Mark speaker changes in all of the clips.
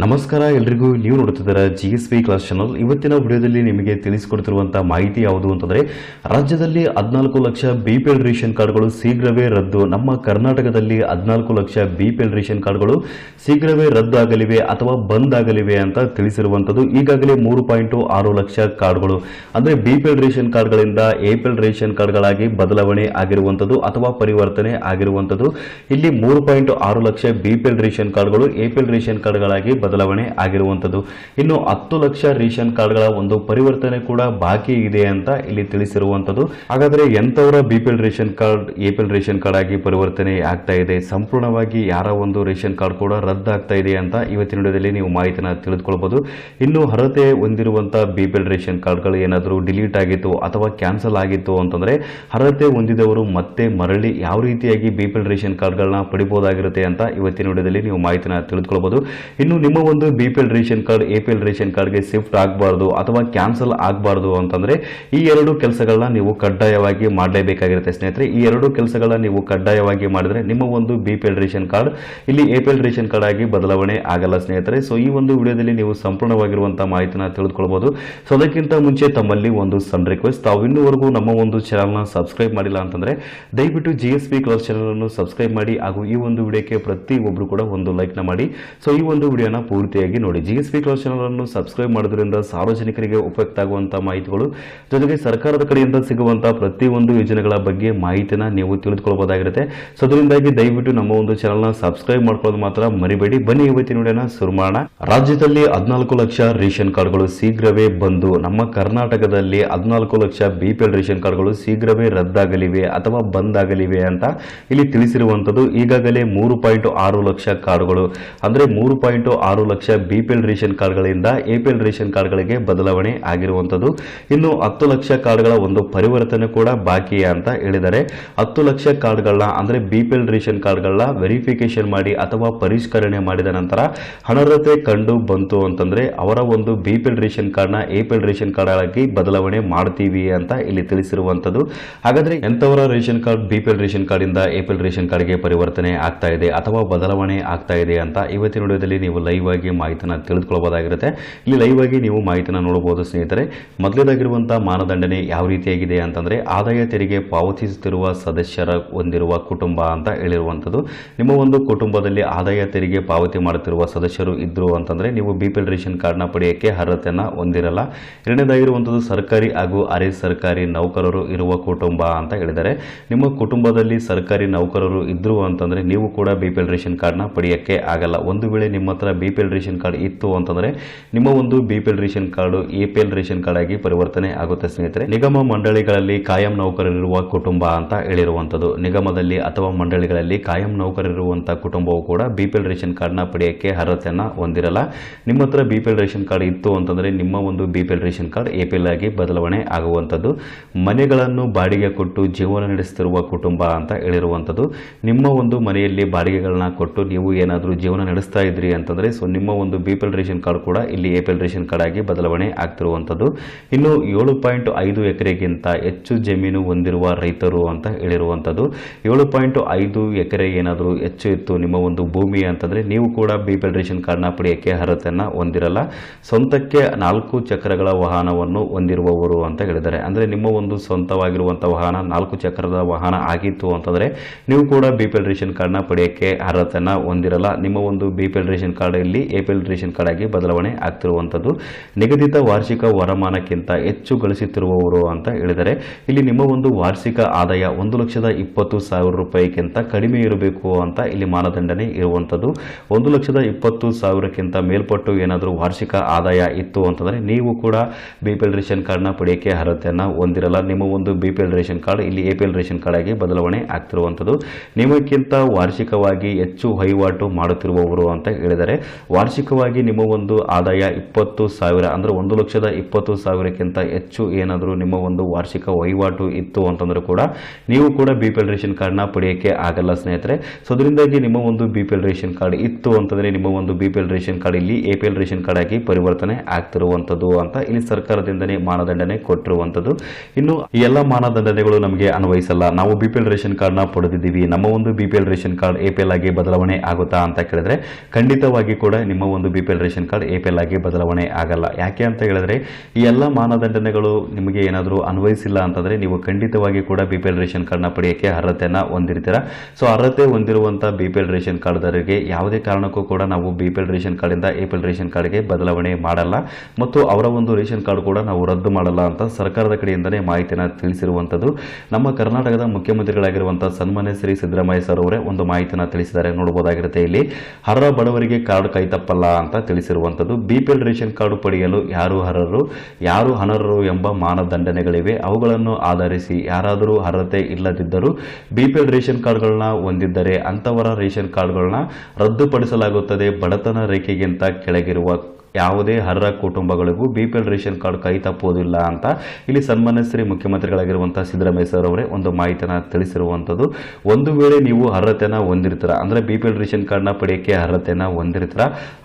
Speaker 1: ನಮಸ್ಕಾರ, ಎಲ್ರಿಗೂ ನೀವು ನೋಡುತ್ತಿದ್ದೀರಾ G S P class channel ಇವತ್ತಿನ ವಿಡಿಯೋದಲ್ಲಿ ನಿಮಗೆ ತಿಳಿಸಿಕೊಡ್ತಿರುವಂತಹ ಮಾಹಿತಿ ಯಾವುದು ಅಂತಂದ್ರೆ, ರಾಜ್ಯದಲ್ಲಿ ಹದಿನಾಲ್ಕು lakh B P L ration ಕಾರ್ಡ್ಗಳು ಶೀಘ್ರವೇ ರದ್ದು. ನಮ್ಮ ಕರ್ನಾಟಕದಲ್ಲಿ ಹದಿನಾಲ್ಕು lakh B P L ration ಕಾರ್ಡ್ಗಳು ಶೀಘ್ರವೇ ರದ್ದು ಆಗಲಿವೆ ಅಥವಾ ಬಂದ್ ಆಗಲಿವೆ ಅಂತ ತಿಳಿಸಿರುವಂತದ್ದು. ಈಗಾಗಲೇ ಮೂರು ಪಾಯಿಂಟ್ ಆರು ಲಕ್ಷ ಕಾರ್ಡ್ಗಳು. ಅಂದ್ರೆ ಬಿ ಪಿ ಎಲ್ ರೇಷನ್ ಕಾರ್ಡ್ಗಳಿಂದ ಎ ಪಿ ಎಲ್ ರೇಷನ್ ಕಾರ್ಡ್ಗಳಾಗಿ ಬದಲಾವಣೆ ಆಗಿರುವಂತದ್ದು ಅಥವಾ ಪರಿವರ್ತನೆ ಆಗಿರುವಂತದ್ದು. ಇಲ್ಲಿ ಮೂರು ಪಾಯಿಂಟ್ ಆರು lakh B P L ration ಕಾರ್ಡ್ಗಳು ಎ ಪಿ ಎಲ್ ರೇಷನ್ ಕಾರ್ಡ್ಗಳಾಗಿ ಬದಲಾವಣೆ ಆಗಿರುವಂತದ್ದು ಇನ್ನು ಹತ್ತು ಲಕ್ಷ ರೇಷನ್ ಕಾರ್ಡ್ಗಳ ಒಂದು ಪರಿವರ್ತನೆ ಕೂಡ ಬಾಕಿ ಇದೆ ಅಂತ ಇಲ್ಲಿ ತಿಳಿಸಿರುವಂತದ್ದು ಹಾಗಾದ್ರೆ ಎಂತವರ B P L ration card, A P L ration card ಆಗಿ ಪರಿವರ್ತನೆ ಆಗ್ತಾ ಇದೆ? ಸಂಪೂರ್ಣವಾಗಿ ಯಾರ ಒಂದು ರೇಷನ್ ಕಾರ್ಡ್ ಕೂಡ ರದ್ದಾಗ್ತಾ ಇದೆ ಅಂತ ಇವತ್ತಿನ ವಿಡಿಯೋದಲ್ಲಿ ನೀವು ಮಾಹಿತಿನ ತಿಳಿದುಕೊಳ್ಬಹುದು ಇನ್ನು ಅರ್ಹತೆ ಹೊಂದಿರುವಂತಹ ಬಿ ರೇಷನ್ ಕಾರ್ಡ್ಗಳು ಏನಾದರೂ ಡಿಲೀಟ್ ಆಗಿತ್ತು ಅಥವಾ ಕ್ಯಾನ್ಸಲ್ ಆಗಿತ್ತು ಅಂತಂದ್ರೆ ಅರ್ಹತೆ ಹೊಂದಿದವರು ಮತ್ತೆ ಮರಳಿ ಯಾವ ರೀತಿಯಾಗಿ ಬಿ ಪಿ ಎಲ್ ರೇಷನ್ ಕಾರ್ಡ್ಗಳನ್ನ ಪಡಿಬಹುದಾಗಿರುತ್ತೆ ಅಂತ ಇವತ್ತಿನ ವಿಡಿಯೋದಲ್ಲಿ ನೀವು ಮಾಹಿತಿನ ತಿಳಿದುಕೊಳ್ಬಹುದು ಇನ್ನು ಒಂದು B P L ration card A P L ration ಕಾರ್ಡ್ಗೆ ಶಿಫ್ಟ್ ಆಗಬಾರ್ದು ಅಥವಾ ಕ್ಯಾನ್ಸಲ್ ಆಗಬಾರ್ದು ಅಂತಂದರೆ ಈ ಎರಡು ಕೆಲಸಗಳನ್ನ ನೀವು ಕಡ್ಡಾಯವಾಗಿ ಮಾಡಲೇಬೇಕಾಗಿರುತ್ತೆ ಸ್ನೇಹಿತರೆ. ಈ ಎರಡು ಕೆಲಸಗಳನ್ನ ನೀವು ಕಡ್ಡಾಯವಾಗಿ ಮಾಡಿದರೆ ನಿಮ್ಮ ಒಂದು B P L ration card, ಇಲ್ಲಿ A P L ration card ಆಗಿ ಬದಲಾವಣೆ ಆಗಲ್ಲ ಸ್ನೇಹಿತರೆ. ಸೊ ಈ ಒಂದು ವಿಡಿಯೋದಲ್ಲಿ ನೀವು ಸಂಪೂರ್ಣವಾಗಿರುವಂಥ ಮಾಹಿತಿನ ತಿಳಿದುಕೊಳ್ಬೋದು ಸೊ ಅದಕ್ಕಿಂತ ಮುಂಚೆ ತಮ್ಮಲ್ಲಿ ಒಂದು ಸಣ್ಣ ರಿಕ್ವೆಸ್ಟ್ ತಾವು ಇನ್ನೂವರೆಗೂ ನಮ್ಮ ಒಂದು ಚಾನಲ್ನ ಸಬ್ಸ್ಕ್ರೈಬ್ ಮಾಡಿಲ್ಲ ಅಂತಂದರೆ ದಯವಿಟ್ಟು ಜಿ ಎಸ್ ಬಿ ಕ್ಲಾಸ್ ಚಾನಲನ್ನು ಸಬ್ಸ್ಕ್ರೈಬ್ ಮಾಡಿ ಹಾಗೂ ಈ ಒಂದು ವಿಡಿಯೋಕ್ಕೆ ಪ್ರತಿ ಒಬ್ಬರು ಕೂಡ ಒಂದು ಲೈಕ್ನ ಮಾಡಿ. ಸೊ ಈ ಒಂದು ವಿಡಿಯೋನ ಪೂರ್ತಿಯಾಗಿ ನೋಡಿ. G S P class channel ಅನ್ನು ಸಬ್ಸ್ಕ್ರೈಬ್ ಮಾಡೋದ್ರಿಂದ ಸಾರ್ವಜನಿಕರಿಗೆ ಉಪಯುಕ್ತ ಆಗುವಂತಹ ಮಾಹಿತಿಗಳು, ಜೊತೆಗೆ ಸರ್ಕಾರದ ಕಡೆಯಿಂದ ಸಿಗುವಂತಹ ಪ್ರತಿಯೊಂದು ಯೋಜನೆಗಳ ಬಗ್ಗೆ ಮಾಹಿತಿನ ನೀವು ತಿಳಿದುಕೊಳ್ಳಬಹುದಾಗಿರುತ್ತೆ ಸೊ ಅದರಿಂದಾಗಿ ದಯವಿಟ್ಟು ನಮ್ಮ ಒಂದು ಚಾನಲ್ನ ಸಬ್ಸ್ಕ್ರೈಬ್ ಮಾಡ್ಕೊಳ್ಳೋದು ಮಾತ್ರ ಮರಿಬೇಡಿ. ಬನ್ನಿ, ಇವತ್ತಿನ ನೋಡೋಣ ಶುರು ಮಾಡೋಣ. ರಾಜ್ಯದಲ್ಲಿ ಹದಿನಾಲ್ಕು ಲಕ್ಷ ರೇಷನ್ ಕಾರ್ಡ್ಗಳು ಶೀಘ್ರವೇ ಬಂದು, ನಮ್ಮ ಕರ್ನಾಟಕದಲ್ಲಿ ಹದಿನಾಲ್ಕು ಲಕ್ಷ ಬಿಪಿಎಲ್ ರೇಷನ್ ಕಾರ್ಡ್ಗಳು ಶೀಘ್ರವೇ ರದ್ದಾಗಲಿವೆ ಅಥವಾ ಬಂದ್ ಆಗಲಿವೆ ಅಂತ ಇಲ್ಲಿ ತಿಳಿಸಿರುವಂತದ್ದು ಈಗಾಗಲೇ ಮೂರು ಪಾಯಿಂಟ್ ಆರು ಲಕ್ಷ ಕಾರ್ಡ್ಗಳು. ಅಂದ್ರೆ ಮೂರು ಪಾಯಿಂಟ್ ಲಕ್ಷ ಬಿಪಿಎಲ್ ರೇಷನ್ ಕಾರ್ಡ್ಗಳಿಂದ ಎಪಿಎಲ್ ರೇಷನ್ ಕಾರ್ಡ್ಗಳಿಗೆ ಬದಲಾವಣೆ ಆಗಿರುವಂತದ್ದು ಇನ್ನು ಹತ್ತು ಲಕ್ಷ ಕಾರ್ಡ್ಗಳ ಒಂದು ಪರಿವರ್ತನೆ ಕೂಡ ಬಾಕಿ ಅಂತ ಹೇಳಿದರೆ, ಹತ್ತು ಲಕ್ಷ ಕಾರ್ಡ್ಗಳನ್ನ ಅಂದ್ರೆ ಬಿಪಿಎಲ್ ರೇಷನ್ ಕಾರ್ಡ್ಗಳನ್ನ ವೆರಿಫಿಕೇಶನ್ ಮಾಡಿ ಅಥವಾ ಪರಿಷ್ಕರಣೆ ಮಾಡಿದ ನಂತರ ಅನರ್ಹತೆ ಕಂಡು ಬಂತು ಅಂತಂದ್ರೆ ಅವರ ಒಂದು ಬಿಪಿಎಲ್ ರೇಷನ್ ಕಾರ್ಡ್ನ ಎಪಿಎಲ್ ರೇಷನ್ ಕಾರ್ಡ್ ಬದಲಾವಣೆ ಮಾಡ್ತೀವಿ ಅಂತ ಇಲ್ಲಿ ತಿಳಿಸಿರುವಂತದ್ದು ಹಾಗಾದ್ರೆ ಎಂಥವರ ration card BPL ration card ಇಂದ ಎಪಿಎಲ್ ರೇಷನ್ ಕಾರ್ಡ್ಗೆ ಪರಿವರ್ತನೆ ಆಗ್ತಾ ಇದೆ ಅಥವಾ ಬದಲಾವಣೆ ಆಗ್ತಾ ಇದೆ ಅಂತ ಇವತ್ತಿನ ವಿಡಿಯೋದಲ್ಲಿ ನೀವು ಲೈವ್ ಆಗಿ ಮಾಹಿತಿನ ತಿಳಿದುಕೊಳ್ಳಬಹುದಾಗಿರುತ್ತೆ ಇಲ್ಲಿ ಲೈವ್ ನೀವು ಮಾಹಿತಿನ ನೋಡಬಹುದು ಸ್ನೇಹಿತರೆ. ಮೊದಲೇದಾಗಿರುವಂತಹ ಮಾನದಂಡನೆ ಯಾವ ರೀತಿಯಾಗಿದೆ ಅಂತಂದ್ರೆ, ಆದಾಯ ತೆರಿಗೆ ಪಾವತಿಸುತ್ತಿರುವ ಸದಸ್ಯರ ಹೊಂದಿರುವ ಕುಟುಂಬ ಅಂತ ಹೇಳಿರುವಂಥದ್ದು. ನಿಮ್ಮ ಒಂದು ಕುಟುಂಬದಲ್ಲಿ ಆದಾಯ ತೆರಿಗೆ ಪಾವತಿ ಮಾಡುತ್ತಿರುವ ಸದಸ್ಯರು ಇದ್ರು ಅಂತಂದ್ರೆ, ನೀವು ಬಿ ಪಿ ಎಲ್ ರೇಷನ್ ಕಾರ್ಡ್ನ ಪಡೆಯೋಕ್ಕೆ ಅರ್ಹತೆಯನ್ನ ಹೊಂದಿರಲ್ಲ. ಎರಡನೇದಾಗಿರುವಂಥದ್ದು, ಸರ್ಕಾರಿ ಹಾಗೂ ಅರೆ ಸರ್ಕಾರಿ ನೌಕರರು ಇರುವ ಕುಟುಂಬ ಅಂತ ಹೇಳಿದರೆ, ನಿಮ್ಮ ಕುಟುಂಬದಲ್ಲಿ ಸರ್ಕಾರಿ ನೌಕರರು ಇದ್ರು ಅಂತಂದ್ರೆ, ನೀವು ಕೂಡ ಬಿ ಪಿ ಎಲ್ ರೇಷನ್ ಕಾರ್ಡ್ನ ಪಡೆಯೋಕ್ಕೆ ಆಗಲ್ಲ. ಒಂದು ವೇಳೆ ನಿಮ್ಮ ಹತ್ರ B P L ration card ಇತ್ತು ಅಂತಂದ್ರೆ ನಿಮ್ಮ ಒಂದು B P ration card A P ration card ಆಗಿ ಪರಿವರ್ತನೆ ಆಗುತ್ತೆ ಸ್ನೇಹಿತರೆ. ನಿಗಮ ಮಂಡಳಿಗಳಲ್ಲಿ ಕಾಯಂ ನೌಕರರಿರುವ ಕುಟುಂಬ ಅಂತ ಹೇಳಿರುವಂಥದ್ದು. ನಿಗಮದಲ್ಲಿ ಅಥವಾ ಮಂಡಳಿಗಳಲ್ಲಿ ಕಾಯಂ ನೌಕರರಿರುವಂತಹ ಕುಟುಂಬವು ಕೂಡ ಬಿ ಪಿ ಎಲ್ ರೇಷನ್ ಕಾರ್ಡ್ನ ಪಡೆಯಕ್ಕೆ ಅರ್ಹತೆಯನ್ನ ಹೊಂದಿರಲ್ಲ. ನಿಮ್ಮ ಹತ್ರ ಬಿ ಪಿ ರೇಷನ್ ಕಾರ್ಡ್ ಇತ್ತು ಅಂತಂದ್ರೆ ನಿಮ್ಮ ಒಂದು B P ration card A P L ಆಗಿ ಬದಲಾವಣೆ ಆಗುವಂಥದ್ದು. ಮನೆಗಳನ್ನು ಬಾಡಿಗೆ ಕೊಟ್ಟು ಜೀವನ ನಡೆಸುತ್ತಿರುವ ಕುಟುಂಬ ಅಂತ ಹೇಳಿರುವಂಥದ್ದು. ನಿಮ್ಮ ಒಂದು ಮನೆಯಲ್ಲಿ ಬಾಡಿಗೆಗಳನ್ನ ಕೊಟ್ಟು ನೀವು ಏನಾದರೂ ಜೀವನ ನಡೆಸ್ತಾ ಇದ್ರಿ ಅಂತಂದ್ರೆ ಸೊ ನಿಮ್ಮ ಒಂದು B P L ration card ಕೂಡ ಇಲ್ಲಿ A P L ration card ಆಗಿ ಬದಲಾವಣೆ ಆಗ್ತಿರುವಂಥದ್ದು. ಇನ್ನು ಏಳು ಪಾಯಿಂಟ್ ಐದು ಎಕರೆಗಿಂತ ಹೆಚ್ಚು ಜಮೀನು ಹೊಂದಿರುವ ರೈತರು ಅಂತ ಹೇಳಿರುವಂಥದ್ದು. ಏಳು ಪಾಯಿಂಟ್ ಐದು ಎಕರೆ ಏನಾದರೂ ಹೆಚ್ಚು ಇತ್ತು ನಿಮ್ಮ ಒಂದು ಭೂಮಿ ಅಂತಂದರೆ ನೀವು ಕೂಡ ಬಿ ಪಿ ಎಲ್ ರೇಷನ್ ಕಾರ್ಡ್ನ ಪಡೆಯೋಕ್ಕೆ ಅರ್ಹತೆಯನ್ನು ಹೊಂದಿರಲ್ಲ. ಸ್ವಂತಕ್ಕೆ ನಾಲ್ಕು ಚಕ್ರಗಳ ವಾಹನವನ್ನು ಹೊಂದಿರುವವರು ಅಂತ ಹೇಳಿದ್ದಾರೆ. ಅಂದರೆ ನಿಮ್ಮ ಒಂದು ಸ್ವಂತವಾಗಿರುವಂಥ ವಾಹನ ನಾಲ್ಕು ಚಕ್ರದ ವಾಹನ ಆಗಿತ್ತು ಅಂತಂದರೆ ನೀವು ಕೂಡ ಬಿ ಪಿ ಎಲ್ ರೇಷನ್ ಕಾರ್ಡ್ನ ಪಡೆಯೋಕ್ಕೆ ಅರ್ಹತೆಯನ್ನು ಹೊಂದಿರಲ್ಲ. ನಿಮ್ಮ ಒಂದು B P L ration card ಇಲ್ಲಿ A P L ration card ಆಗಿ ಬದಲಾವಣೆ ಆಗ್ತಿರುವಂಥದ್ದು ನಿಗದಿತ ವಾರ್ಷಿಕ ವರಮಾನಕ್ಕಿಂತ ಹೆಚ್ಚು ಗಳಿಸುತ್ತಿರುವವರು ಅಂತ ಹೇಳಿದರೆ, ಇಲ್ಲಿ ನಿಮ್ಮ ಒಂದು ವಾರ್ಷಿಕ ಆದಾಯ ಒಂದು ಲಕ್ಷದ ಇಪ್ಪತ್ತು ಸಾವಿರ ರೂಪಾಯಿಗಿಂತ ಕಡಿಮೆ ಇರಬೇಕು ಅಂತ ಇಲ್ಲಿ ಮಾನದಂಡನೆ ಇರುವಂಥದ್ದು ಒಂದು ಲಕ್ಷದ ಇಪ್ಪತ್ತು ಸಾವಿರಕ್ಕಿಂತ ಮೇಲ್ಪಟ್ಟು ಏನಾದರೂ ವಾರ್ಷಿಕ ಆದಾಯ ಇತ್ತು ಅಂತಂದರೆ ನೀವು ಕೂಡ ಬಿ ಪಿ ಎಲ್ ರೇಷನ್ ಕಾರ್ಡ್ನ ಪಡೆಯೋಕ್ಕೆ ಅರ್ಹತೆಯನ್ನು ಹೊಂದಿರಲ್ಲ. ನಿಮ್ಮ ಒಂದು B P L ration card ಇಲ್ಲಿ A P L ration card ಬದಲಾವಣೆ ಆಗ್ತಿರುವಂಥದ್ದು ನಿಮಗಿಂತ ವಾರ್ಷಿಕವಾಗಿ ಹೆಚ್ಚು ವಹಿವಾಟು ಮಾಡುತ್ತಿರುವವರು ಅಂತ ಹೇಳಿದರೆ ವಾರ್ಷಿಕವಾಗಿ ನಿಮ್ಮ ಒಂದು ಆದಾಯ ಇಪ್ಪತ್ತು ಸಾವಿರ ಅಂದರೆ ಒಂದು ಲಕ್ಷದ ಇಪ್ಪತ್ತು ಸಾವಿರಕ್ಕಿಂತ ಹೆಚ್ಚು ಏನಾದರೂ ನಿಮ್ಮ ಒಂದು ವಾರ್ಷಿಕ ವಹಿವಾಟು ಇತ್ತು ಅಂತಂದ್ರೂ ಕೂಡ ನೀವು ಕೂಡ ಬಿ ಪಿ ಎಲ್ ರೇಷನ್ ಕಾರ್ಡ್ನ ಪಡೆಯೋಕ್ಕೆ ಆಗಲ್ಲ, ಸ್ನೇಹಿತರೆ. ಸೊ ಅದರಿಂದಾಗಿ ನಿಮ್ಮ ಒಂದು B P L ration card ಇತ್ತು ಅಂತಂದರೆ ನಿಮ್ಮ ಒಂದು B P L ration card ಇಲ್ಲಿ A P L ration card ಆಗಿ ಪರಿವರ್ತನೆ ಆಗ್ತಿರುವಂಥದ್ದು ಅಂತ ಇಲ್ಲಿ ಸರ್ಕಾರದಿಂದನೇ ಮಾನದಂಡನೆ ಕೊಟ್ಟಿರುವಂಥದ್ದು ಇನ್ನು ಎಲ್ಲ ಮಾನದಂಡನೆಗಳು ನಮಗೆ ಅನ್ವಯಿಸಲ್ಲ. ನಾವು ಬಿ ಪಿ ಎಲ್ ರೇಷನ್ ಕಾರ್ಡ್ನ ಪಡೆದಿದ್ದೀವಿ. ನಮ್ಮ ಒಂದು B P L ration card A P L ಆಗಿ ಬದಲಾವಣೆ ಆಗುತ್ತಾ ಅಂತ ಕೇಳಿದ್ರೆ ಖಂಡಿತವಾಗಿ ಕೂಡ ನಿಮ್ಮ ಒಂದು B P ration card A ಆಗಿ ಬದಲಾವಣೆ ಆಗಲ್ಲ. ಯಾಕೆ ಅಂತ ಹೇಳಿದ್ರೆ, ಈ ಎಲ್ಲ ಮಾನದಂಡನೆಗಳು ನಿಮಗೆ ಏನಾದರೂ ಅನ್ವಯಿಸಿಲ್ಲ ಅಂತಂದ್ರೆ ನೀವು ಖಂಡಿತವಾಗಿ ಕೂಡ ಬಿ ಪಿ ಎಲ್ ರೇಷನ್ ಕಾರ್ಡ್ನ ಪಡೆಯೋಕ್ಕೆ ಅರ್ಹತೆಯನ್ನು ಹೊಂದಿರ್ತೀರ? ಸೊ ಅರ್ಹತೆ ಹೊಂದಿರುವಂಥ ಬಿ ಪಿ ಎಲ್ ರೇಷನ್ ಕಾರ್ಡ್ದಾರರಿಗೆ ಯಾವುದೇ ಕಾರಣಕ್ಕೂ ಕೂಡ ನಾವು ಬಿ ಪಿ ಎಲ್ ರೇಷನ್ ಕಾರ್ಡಿಂದ ಎ ಪಿ ಎಲ್ ರೇಷನ್ ಕಾರ್ಡ್ಗೆ ಬದಲಾವಣೆ ಮಾಡಲ್ಲ. ಮತ್ತು ಅವರ ಒಂದು ರೇಷನ್ ಕಾರ್ಡ್ ಕೂಡ ನಾವು ರದ್ದು ಮಾಡಲ್ಲ ಅಂತ ಸರ್ಕಾರದ ಕಡೆಯಿಂದನೇ ಮಾಹಿತಿಯನ್ನು ತಿಳಿಸಿರುವಂಥದ್ದು ನಮ್ಮ ಕರ್ನಾಟಕದ ಮುಖ್ಯಮಂತ್ರಿಗಳಾಗಿರುವಂಥ ಸನ್ಮಾನ್ಯ ಶ್ರೀ ಸಿದ್ದರಾಮಯ್ಯ ಸರ್ ಅವರೇ ಒಂದು ಮಾಹಿತಿಯನ್ನು ತಿಳಿಸಿದ್ದಾರೆ. ನೋಡಬಹುದಾಗಿರುತ್ತೆ ಇಲ್ಲಿ. ಅರ್ಹ ಬಡವರಿಗೆ ಕಾರ್ಡ್ ಕೈ ತಪ್ಪಲ್ಲ ಅಂತ ತಿಳಿಸಿರುವಂಥದ್ದು. B P L ration card ಪಡೆಯಲು ಯಾರು ಅರ್ಹರು, ಯಾರು ಅನರ್ಹರು ಎಂಬ ಮಾನದಂಡನೆಗಳಿವೆ. ಅವುಗಳನ್ನು ಆಧರಿಸಿ ಯಾರಾದರೂ ಅರ್ಹತೆ ಇಲ್ಲದಿದ್ದರೂ ಬಿ ಪಿ ಎಲ್ ರೇಷನ್ ಕಾರ್ಡ್ಗಳನ್ನ ಹೊಂದಿದ್ದರೆ ಅಂಥವರ ರೇಷನ್ ಕಾರ್ಡ್ಗಳನ್ನ ರದ್ದುಪಡಿಸಲಾಗುತ್ತದೆ. ಬಡತನ ರೇಖೆಗಿಂತ ಕೆಳಗಿರುವ ಯಾವುದೇ ಅರ್ಹ ಕುಟುಂಬಗಳಿಗೂ B P L ration card ಕೈ ತಪ್ಪುವುದಿಲ್ಲ ಅಂತ. ಇಲ್ಲಿ ಸನ್ಮಾನ್ಯ ಶ್ರೀ ಮುಖ್ಯಮಂತ್ರಿಗಳಾಗಿರುವಂಥ ಸಿದ್ದರಾಮಯ್ಯ ಸರ್ ಅವರೇ ಒಂದು ಮಾಹಿತಿಯನ್ನು ತಿಳಿಸಿರುವಂಥದ್ದು ಒಂದು ವೇಳೆ ನೀವು ಅರ್ಹತೆನ ಹೊಂದಿರ್ತೀರ? ಅಂದರೆ ಬಿ ಪಿ ಎಲ್ ರೇಷನ್ ಕಾರ್ಡ್ನ ಪಡೆಯೋಕ್ಕೆ ಅರ್ಹತೆಯನ್ನು ಹೊಂದಿರ್ತೀರ?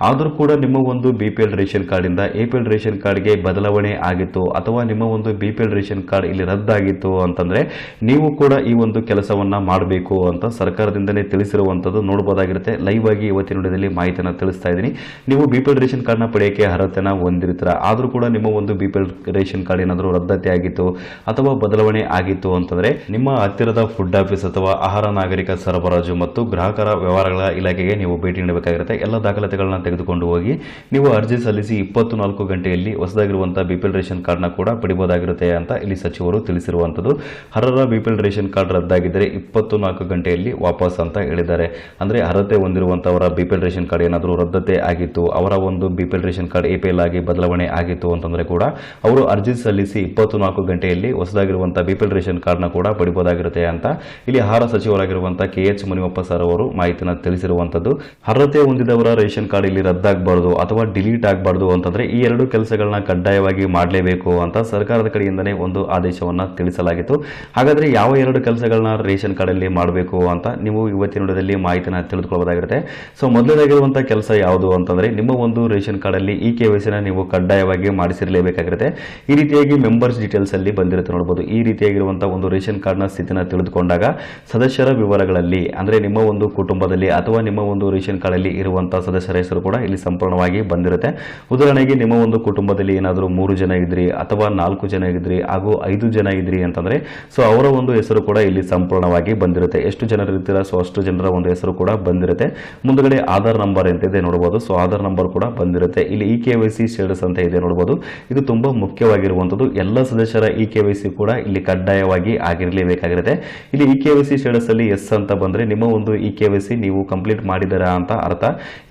Speaker 1: ಆದರೂ ಕೂಡ ನಿಮ್ಮ ಒಂದು ಬಿ ಪಿ ಎಲ್ ರೇಷನ್ ಕಾರ್ಡಿಂದ ಎ ಪಿ ಎಲ್ ರೇಷನ್ ಕಾರ್ಡ್ಗೆ ಬದಲಾವಣೆ ಆಗಿತ್ತು ಅಥವಾ ನಿಮ್ಮ ಒಂದು B P L ration card ಇಲ್ಲಿ ರದ್ದಾಗಿತ್ತು ಅಂತಂದರೆ ನೀವು ಕೂಡ ಈ ಒಂದು ಕೆಲಸವನ್ನು ಮಾಡಬೇಕು ಅಂತ ಸರ್ಕಾರದಿಂದಲೇ ತಿಳಿಸಿರುವಂಥದ್ದು ನೋಡ್ಬೋದಾಗಿರುತ್ತೆ. ಲೈವ್ ಆಗಿ ಇವತ್ತಿನ ಮಾಹಿತಿಯನ್ನು ತಿಳಿಸ್ತಾ ಇದ್ದೀನಿ. ನೀವು ಬಿ ಪಿ ಎಲ್ ರೇಷನ್ ಕಾರ್ಡ್ನ ಪಡೆಯೋಕ್ಕೆ ಅರ್ಹತೆನ ಹೊಂದಿರ್ತೀರ ಆದರೂ ಕೂಡ ನಿಮ್ಮ ಒಂದು B P L ration card ಏನಾದರೂ ರದ್ದತಿ ಆಗಿತ್ತು ಅಥವಾ ಬದಲಾವಣೆ ಆಗಿತ್ತು ಅಂತಂದರೆ ನಿಮ್ಮ ಹತ್ತಿರದ ಫುಡ್ ಆಫೀಸ್ ಅಥವಾ ಆಹಾರ ನಾಗರಿಕ ಸರಬರಾಜು ಮತ್ತು ಗ್ರಾಹಕರ ವ್ಯವಹಾರಗಳ ಇಲಾಖೆಗೆ ನೀವು ಭೇಟಿ ನೀಡಬೇಕಾಗಿರುತ್ತೆ. ಎಲ್ಲ ದಾಖಲಾತಿಗಳನ್ನ ತೆಗೆದುಕೊಂಡು ಹೋಗಿ ನೀವು ಅರ್ಜಿ ಸಲ್ಲಿಸಿ ಇಪ್ಪತ್ತು ನಾಲ್ಕು ಗಂಟೆಯಲ್ಲಿ ಹೊಸದಾಗಿರುವಂಥ ಬಿ ಪಿ ಎಲ್ ರೇಷನ್ ಕಾರ್ಡ್ನ ಕೂಡ ಪಡಿಬೋದಾಗಿರುತ್ತೆ ಅಂತ ಇಲ್ಲಿ ಸಚಿವರು ತಿಳಿಸಿರುವಂಥದ್ದು ಅರ್ಹರ B P L ration card ರದ್ದಾಗಿದ್ದರೆ ಇಪ್ಪತ್ತು ನಾಲ್ಕು ಗಂಟೆಯಲ್ಲಿ ವಾಪಸ್ ಅಂತ ಹೇಳಿದ್ದಾರೆ. ಅಂದರೆ ಅರ್ಹತೆ ಹೊಂದಿರುವಂಥವರ B P L ration card ಏನಾದರೂ ರದ್ದತೆ ಆಗಿತ್ತು ಅವರ ಒಂದು B P L ration card A P L ಆಗಿ ಬದಲಾವಣೆ ಆಗಿತ್ತು ಅಂತಂದ್ರೆ ಕೂಡ ಅವರು ಅರ್ಜಿ ಸಲ್ಲಿಸಿ ಇಪ್ಪತ್ತು ನಾಲ್ಕು ಗಂಟೆಯಲ್ಲಿ ಹೊಸದಾಗಿರುವಂಥ ಬಿಪಿಎಲ್ ರೇಷನ್ ಕಾರ್ಡ್ನ ಕೂಡ ಪಡಿಬೋದಾಗಿರುತ್ತೆ ಅಂತ ಇಲ್ಲಿ ಆಹಾರ ಸಚಿವರಾಗಿರುವಂತಹ ಕೆ ಎಚ್ ಮುನಿಯಪ್ಪ ಸರ್ ಅವರು ಮಾಹಿತಿನ ತಿಳಿಸಿರುವಂತದ್ದು. ಅರ್ಹತೆ ಹೊಂದಿದವರ ರೇಷನ್ ಕಾರ್ಡ್ ಇಲ್ಲಿ ರದ್ದಾಗಬಾರದು ಅಥವಾ ಡಿಲೀಟ್ ಆಗಬಾರದು ಅಂತಂದ್ರೆ ಈ ಎರಡು ಕೆಲಸಗಳನ್ನ ಕಡ್ಡಾಯವಾಗಿ ಮಾಡಲೇಬೇಕು ಅಂತ ಸರ್ಕಾರದ ಕಡೆಯಿಂದನೇ ಒಂದು ಆದೇಶವನ್ನ ತಿಳಿಸಲಾಗಿತ್ತು. ಹಾಗಾದ್ರೆ ಯಾವ ಎರಡು ಕೆಲಸಗಳನ್ನ ರೇಷನ್ ಕಾರ್ಡ್ ಅಲ್ಲಿ ಮಾಡಬೇಕು ಅಂತ ನೀವು ಇವತ್ತಿನ ಮಾಹಿತಿನ ತಿಳಿದುಕೊಳ್ಳಬಹುದಾಗಿರುತ್ತೆ ಸೊ ಮೊದಲನೇದಾಗಿರುವಂಥ ಕೆಲಸ ಯಾವುದು ಅಂತಂದ್ರೆ ನಿಮ್ಮ ಒಂದು ರೇಷನ್ ಕಾರ್ಡಲ್ಲಿ ಈ ಕೆ ವೈಸಿನ ನೀವು ಕಡ್ಡಾಯವಾಗಿ ಮಾಡಿಸಿರಲೇಬೇಕಾಗಿರುತ್ತೆ. ಈ ರೀತಿಯಾಗಿ ಮೆಂಬರ್ಸ್ ಡೀಟೇಲ್ಸ್ ಅಲ್ಲಿ ಬಂದಿರುತ್ತೆ ನೋಡಬಹುದು ಈ ರೀತಿಯಾಗಿರುವಂಥ ಒಂದು ರೇಷನ್ ಕಾರ್ಡ್ನ ಸ್ಥಿತಿನ ತಿಳಿದುಕೊಂಡಾಗ ಸದಸ್ಯರ ವಿವರಗಳಲ್ಲಿ, ಅಂದ್ರೆ ನಿಮ್ಮ ಒಂದು ಕುಟುಂಬದಲ್ಲಿ ಅಥವಾ ನಿಮ್ಮ ಒಂದು ರೇಷನ್ ಕಾರ್ಡ್ ಅಲ್ಲಿ ಇರುವಂತಹ ಸದಸ್ಯರ ಹೆಸರು ಕೂಡ ಇಲ್ಲಿ ಸಂಪೂರ್ಣವಾಗಿ ಬಂದಿರುತ್ತೆ. ಉದಾಹರಣೆಗೆ ನಿಮ್ಮ ಒಂದು ಕುಟುಂಬದಲ್ಲಿ ಏನಾದರೂ ಮೂರು ಜನ ಇದ್ರಿ ಅಥವಾ ನಾಲ್ಕು ಜನ ಇದ್ರಿ, ಹಾಗೂ ಐದು ಜನ ಇದ್ರಿ ಅಂತಂದ್ರೆ, ಸೊ ಅವರ ಒಂದು ಹೆಸರು ಕೂಡ ಇಲ್ಲಿ ಸಂಪೂರ್ಣವಾಗಿ ಬಂದಿರುತ್ತೆ. ಎಷ್ಟು ಜನರು ಇರ್ತೀರಾ? ಸೊ ಅಷ್ಟು ಜನರ ಒಂದು ಹೆಸರು ಕೂಡ ಬಂದಿರುತ್ತೆ. ಮುಂದಗಡೆ ಆಧಾರ್ ನಂಬರ್ ಅಂತ ಇದೆ ನೋಡಬಹುದು ಸೊ ಆಧಾರ್ ನಂಬರ್ ಕೂಡ ಬಂದಿರುತ್ತೆ. ಇಲ್ಲಿ E K Y C status ಅಂತ ಇದೆ ನೋಡಬಹುದು ಇದು ತುಂಬಾ ಮುಖ್ಯವಾಗಿರುವಂಥದ್ದು ಎಲ್ಲ ಸದಸ್ಯರ ಇ ಕೆ ವೈ ಸಿ ಕೂಡ ಇಲ್ಲಿ ಕಡ್ಡಾಯವಾಗಿ ಆಗಿರಲೇಬೇಕಾಗಿರುತ್ತೆ. ಇಲ್ಲಿ E K Y C status ಅಲ್ಲಿ ಎಸ್ ಅಂತ ಬಂದ್ರೆ ನಿಮ್ಮ ಒಂದು ಇ ಕೆ ವೈ ಸಿ ನೀವು ಕಂಪ್ಲೀಟ್ ಮಾಡಿದ್ದೀರಾ ಅಂತ ಅರ್ಥ.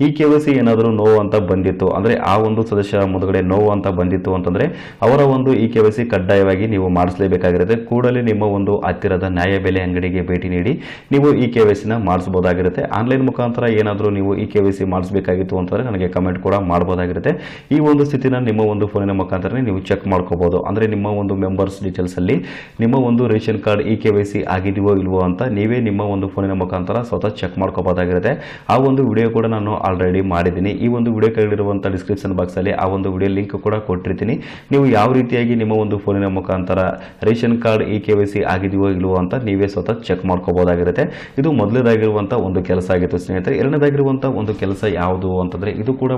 Speaker 1: ಇ ಕೆ ವೈ ಸಿ ಏನಾದರೂ ನೋವು ಅಂತ ಬಂದಿತ್ತು ಅಂದ್ರೆ ಆ ಒಂದು ಸದಸ್ಯರ ಮುಂದಗಡೆ ನೋವು ಅಂತ ಬಂದಿತ್ತು ಅಂತಂದ್ರೆ ಅವರ ಒಂದು ಇ ಕೆ ವೈ ಸಿ ಕಡ್ಡಾಯವಾಗಿ ನೀವು ಮಾಡಿಸಲೇಬೇಕಾಗಿರುತ್ತೆ. ಕೂಡಲೇ ನಿಮ್ಮ ಒಂದು ಹತ್ತಿರದ ನ್ಯಾಯಬೆಲೆ ಅಂಗಡಿಗೆ ಭೇಟಿ ನೀಡಿ ನೀವು ಇ ಕೆ ವೈ ಸಿನ ಮಾಡಿಸಬಹುದಾಗಿರುತ್ತೆ ಆನ್ಲೈನ್ ಮುಖಾಂತರ ಏನಾದರೂ ನೀವು ಇ ಕೆ ವೈ ಸಿ ಮಾಡಿಸಬೇಕಾಗಿತ್ತು ಅಂತಂದ್ರೆ ನನಗೆ ಕಮೆಂಟ್ ಕೂಡ ಮಾಡಬಹುದಾಗಿರುತ್ತೆ ಈ ಒಂದು ಸ್ಥಿತಿನ ನಿಮ್ಮ ಒಂದು ಫೋನಿನ ಮುಖಾಂತರ ನೀವು ಚೆಕ್ ಮಾಡ್ಕೋಬಹುದು. ಅಂದ್ರೆ ನಿಮ್ಮ ಒಂದು ಮೆಂಬರ್ಸ್ ಡೀಟೇಲ್ಸ್ ಅಲ್ಲಿ ನಿಮ್ಮ ಒಂದು ration card E K Y C ಆಗಿದೆಯೋ ಇಲ್ವೋ ಅಂತ ನೀವೇ ನಿಮ್ಮ ಒಂದು ಫೋನಿನ ಮುಖಾಂತರ ಸ್ವತಃ ಚೆಕ್ ಮಾಡ್ಕೋಬಹುದಾಗಿರುತ್ತೆ. ಆ ಒಂದು ವಿಡಿಯೋ ಕೂಡ ನಾನು ಆಲ್ರೆಡಿ ಮಾಡಿದ್ದೀನಿ. ಈ ಒಂದು ವಿಡಿಯೋ ಕೆಳಗಿರುವಂಥ ಡಿಸ್ಕ್ರಿಪ್ಷನ್ ಬಾಕ್ಸ್ ಅಲ್ಲಿ ಆ ಒಂದು ವಿಡಿಯೋ ಲಿಂಕ್ ಕೂಡ ಕೊಟ್ಟಿರ್ತೀನಿ. ನೀವು ಯಾವ ರೀತಿಯಾಗಿ ನಿಮ್ಮ ಒಂದು ಫೋನಿನ ಮುಖಾಂತರ ration card E K Y C ಆಗಿದೆಯೋ ಇಲ್ವೋ ಅಂತ ನೀವೇ ಸ್ವತಃ ಚೆಕ್ ಮಾಡ್ಕೋಬಹುದಾಗಿರುತ್ತೆ. ಇದು ಮೊದಲನೇದಾಗಿರುವಂಥ ಒಂದು ಕೆಲಸ ಆಗಿತ್ತು ಸ್ನೇಹಿತರೆ. ಎರಡನೇದಾಗಿರುವಂತಹ ಒಂದು ಕೆಲಸ ಯಾವುದು ಅಂತಂದ್ರೆ ಇದು ಕೂಡ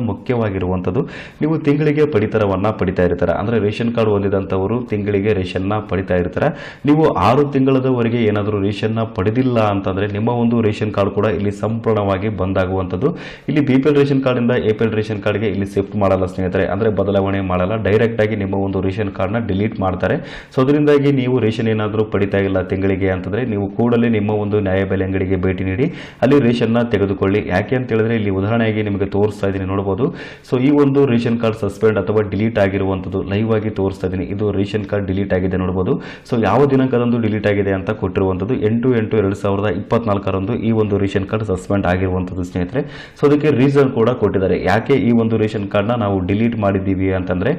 Speaker 1: ಮುಖ್ಯವಾಗಿರುವಂಥದ್ದು ನೀವು ತಿಂಗಳಿಗೆ ಪಡಿತರವನ್ನು ಪಡಿತಾ ಇರ್ತಾರೆ. ಅಂದರೆ ರೇಷನ್ ಕಾರ್ಡ್ ಹೊಂದಿದಂಥವರು ತಿಂಗಳಿಗೆ ರೇಷನ್ನ ಪಡಿತಾ ಇರ್ತಾರೆ. ನೀವು ಆರು ತಿಂಗಳದವರೆಗೆ ಏನಾದರೂ ರೇಷನ್ನ ಪಡೆದಿಲ್ಲ ಅಂತಂದ್ರೆ ನಿಮ್ಮ ಒಂದು ರೇಷನ್ ಕಾರ್ಡ್ ಕೂಡ ಇಲ್ಲಿ ಸಂಪೂರ್ಣವಾಗಿ ಬಂದಾಗುವಂಥದ್ದು. ಇಲ್ಲಿ ಬಿ ಪಿ ರೇಷನ್ ಕಾರ್ಡಿಂದ ಎ ಪಿ ರೇಷನ್ ಕಾರ್ಡ್ಗೆ ಇಲ್ಲಿ ಶಿಫ್ಟ್ ಮಾಡಲ್ಲ ಸ್ನೇಹಿತರೆ. ಅಂದರೆ ಬದಲಾವಣೆ ಮಾಡಲ್ಲ. ಡೈರೆಕ್ಟ್ ಆಗಿ ನಿಮ್ಮ ಒಂದು ರೇಷನ್ ಕಾರ್ಡ್ನ ಡಿಲೀಟ್ ಮಾಡ್ತಾರೆ. ಸೊ, ಅದರಿಂದಾಗಿ ನೀವು ರೇಷನ್ ಏನಾದರೂ ಪಡಿತಾ ಇಲ್ಲ ತಿಂಗಳಿಗೆ ಅಂತಂದ್ರೆ ನೀವು ಕೂಡಲೇ ನಿಮ್ಮ ಒಂದು ನ್ಯಾಯಬೆಲೆ ಅಂಗಡಿಗೆ ಭೇಟಿ ನೀಡಿ, ಅಲ್ಲಿ ರೇಷನ್ನ ತೆಗೆದುಕೊಳ್ಳಿ. ಯಾಕೆ ಅಂತ ಹೇಳಿದ್ರೆ ಇಲ್ಲಿ ಉದಾಹರಣೆಗೆ ನಿಮಗೆ ತೋರಿಸ್ತಾ ಇದ್ದೀನಿ ನೋಡಬಹುದು ಸೊ ಈ ಒಂದು ರೇಷನ್ ಕಾರ್ಡ್ ಸಸ್ಪೆಂಡ್ ಅಥವಾ ಡಿಲೀಟ್ ಆಗಿರುವಂಥದ್ದು ಲೈವ್ ಆಗಿ ತೋರಿಸ್ತಾ ಇದ್ದೀನಿ ಇದು ರೇಷನ್ ಕಾರ್ಡ್ ಡಿಲೀಟ್ ಆಗಿದೆ ನೋಡ್ಬೋದು. ಸೊ ಯಾವ ದಿನಾಂಕದಂದು ಡಿಲೀಟ್ ಆಗಿದೆ ಅಂತ ಕೊಟ್ಟಿರುವಂಥದ್ದು ಎಂಟು ಎಂಟು ಎರಡು ಸಾವಿರದ ಇಪ್ಪತ್ನಾಲ್ಕರಂದು ಈ ಒಂದು ರೇಷನ್ ಕಾರ್ಡ್ ಸಸ್ಪೆಂಡ್ ಆಗಿರುವಂಥದ್ದು ಸ್ನೇಹಿತರೆ. ಸೊ ಅದಕ್ಕೆ ರೀಸನ್ ಕೂಡ ಕೊಟ್ಟಿದ್ದಾರೆ. ಯಾಕೆ ಈ ಒಂದು ರೇಷನ್ ಕಾರ್ಡ್ನ ನಾವು ಡಿಲೀಟ್ ಮಾಡಿದ್ದೀವಿ ಅಂತಂದರೆ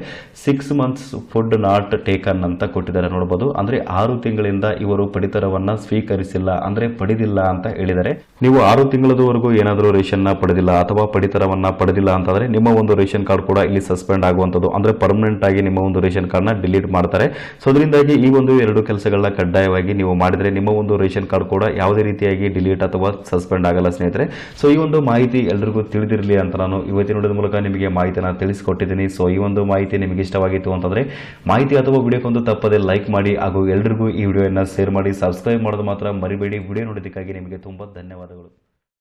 Speaker 1: six months food not taken ಅಂತ ಕೊಟ್ಟಿದ್ದಾರೆ ನೋಡ್ಬೋದು. ಅಂದರೆ ಆರು ತಿಂಗಳಿಂದ ಇವರು ಪಡಿತರವನ್ನು ಸ್ವೀಕರಿಸಿಲ್ಲ ಅಂದರೆ ಪಡೆದಿಲ್ಲ ಅಂತ ಹೇಳಿದ್ದಾರೆ. ನೀವು ಆರು ತಿಂಗಳದವರೆಗೂ ಏನಾದರೂ ರೇಷನ್ನ ಪಡೆದಿಲ್ಲ ಅಥವಾ ಪಡಿತರವನ್ನು ಪಡೆದಿಲ್ಲ ಅಂತಂದರೆ ನಿಮ್ಮ ಒಂದು ರೇಷನ್ ಕಾರ್ಡ್ ಕೂಡ ಇಲ್ಲಿ ಸಸ್ಪೆಂಡ್ ಆಗುವಂಥದ್ದು. ಅಂದರೆ ಪರ್ಮನೆಂಟ್ ಆಗಿ ನಿಮ್ಮ ಒಂದು ರೇಷನ್ ಕಾರ್ಡ್ನ ಡಿಲೀಟ್ ಮಾಡ್ತಾರೆ. ಸೊ ಅದರಿಂದಾಗಿ ಈ ಒಂದು ಎರಡು ಕೆಲಸಗಳನ್ನ ಕಡ್ಡಾಯವಾಗಿ ನೀವು ಮಾಡಿದರೆ ನಿಮ್ಮ ಒಂದು ರೇಷನ್ ಕಾರ್ಡ್ ಕೂಡ ಯಾವುದೇ ರೀತಿಯಾಗಿ ಡಿಲೀಟ್ ಅಥವಾ ಸಸ್ಪೆಂಡ್ ಆಗಲ್ಲ, ಸ್ನೇಹಿತರೆ. ಸೊ ಈ ಒಂದು ಮಾಹಿತಿ ಎಲ್ರಿಗೂ ತಿಳಿದಿರಲಿ ಅಂತ ನಾನು ಇವತ್ತಿನ ನೋಡಿದ ಮೂಲಕ ನಿಮಗೆ ಮಾಹಿತಿನ ತಿಳಿಸಿಕೊಟ್ಟಿದ್ದೀನಿ. ಸೊ ಈ ಒಂದು ಮಾಹಿತಿ ನಿಮಗೆ ಇಷ್ಟವಾಗಿತ್ತು ಅಂತಂದರೆ, ಮಾಹಿತಿ ಅಥವಾ ವಿಡಿಯೋಕ್ಕೊಂದು ತಪ್ಪದೆ ಲೈಕ್ ಮಾಡಿ ಹಾಗೂ ಎಲ್ರಿಗೂ ಈ ವಿಡಿಯೋನ ಶೇರ್ ಮಾಡಿ ಸಬ್ಸ್ಕ್ರೈಬ್ ಮಾಡೋದು ಮಾತ್ರ ಮರಿಬೇಡಿ. ವಿಡಿಯೋ ನೋಡೋದಕ್ಕಾಗಿ ನಿಮಗೆ ತುಂಬ ಧನ್ಯವಾದಗಳು.